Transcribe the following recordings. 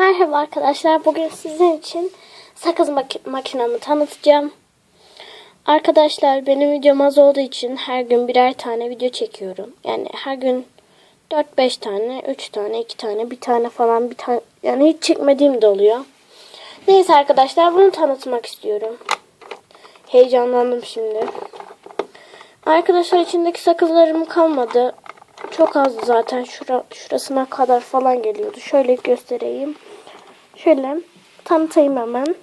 Merhaba arkadaşlar. Bugün sizin için sakız mak- makinamı tanıtacağım. Arkadaşlar benim videom az olduğu için her gün birer tane video çekiyorum. Yani her gün 4-5 tane, 3 tane, 2 tane, bir tane falan bir tane yani hiç çekmediğim de oluyor. Neyse arkadaşlar bunu tanıtmak istiyorum. Heyecanlandım şimdi. Arkadaşlar içindeki sakızlarım kalmadı. Çok azdı zaten. Şura, şurasına kadar falan geliyordu. Şöyle göstereyim. Şöyle tanıtayım hemen.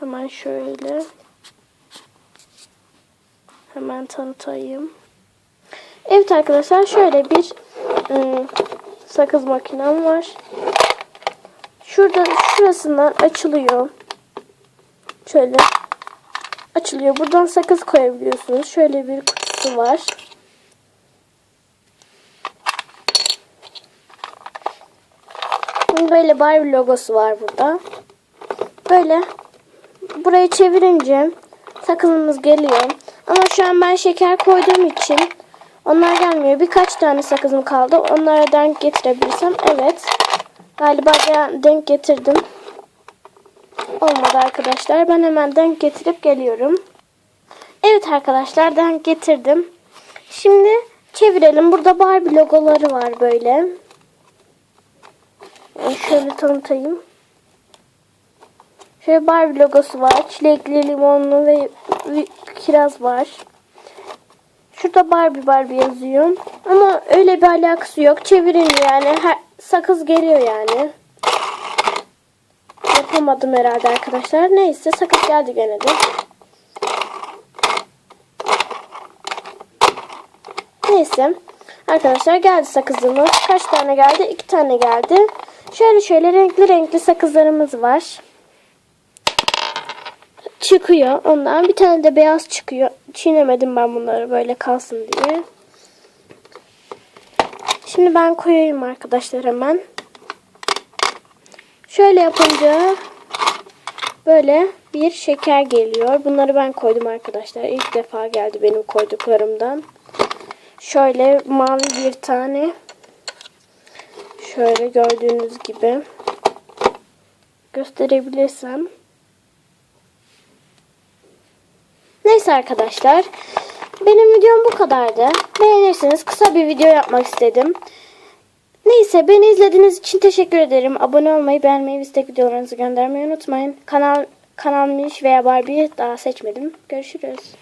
Hemen şöyle. Hemen tanıtayım. Evet arkadaşlar şöyle bir ıı, sakız makinem var. Şurada şurasından açılıyor. Şöyle açılıyor. Buradan sakız koyabiliyorsunuz. Şöyle bir kutusu var. Böyle Barbie logosu var burada. Böyle burayı çevirince sakızımız geliyor. Ama şu an ben şeker koyduğum için onlar gelmiyor. Birkaç tane sakızım kaldı. Onlara denk getirebilirsem. Evet. Galiba de- denk getirdim. Olmadı arkadaşlar. Ben hemen denk getirip geliyorum. Evet arkadaşlar denk getirdim. Şimdi çevirelim. Burada Barbie logoları var böyle. Şöyle tanıtayım. Şöyle Barbie logosu var. Çilekli, limonlu ve kiraz var. Şurada Barbie Barbie yazıyor. Ama öyle bir alakası yok. Çevirin yani. Her, sakız geliyor yani. Yapamadım herhalde arkadaşlar. Neyse sakız geldi gene de. Neyse. Arkadaşlar geldi sakızımız. Kaç tane geldi? İki tane geldi. Şöyle şöyle renkli renkli sakızlarımız var. Çıkıyor ondan. Bir tane de beyaz çıkıyor. Çiğnemedim ben bunları böyle kalsın diye. Şimdi ben koyayım arkadaşlar hemen. Şöyle yapınca böyle bir şeker geliyor. Bunları ben koydum arkadaşlar. İlk defa geldi benim koyduklarımdan. Şöyle mavi bir tane. Şöyle gördüğünüz gibi. Gösterebilirsem. Neyse arkadaşlar. Benim videom bu kadardı. Beğenirseniz kısa bir video yapmak istedim. Neyse beni izlediğiniz için teşekkür ederim. Abone olmayı, beğenmeyi ve istek videolarınızı göndermeyi unutmayın. Kanal kanalmış veya Barbie daha seçmedim. Görüşürüz.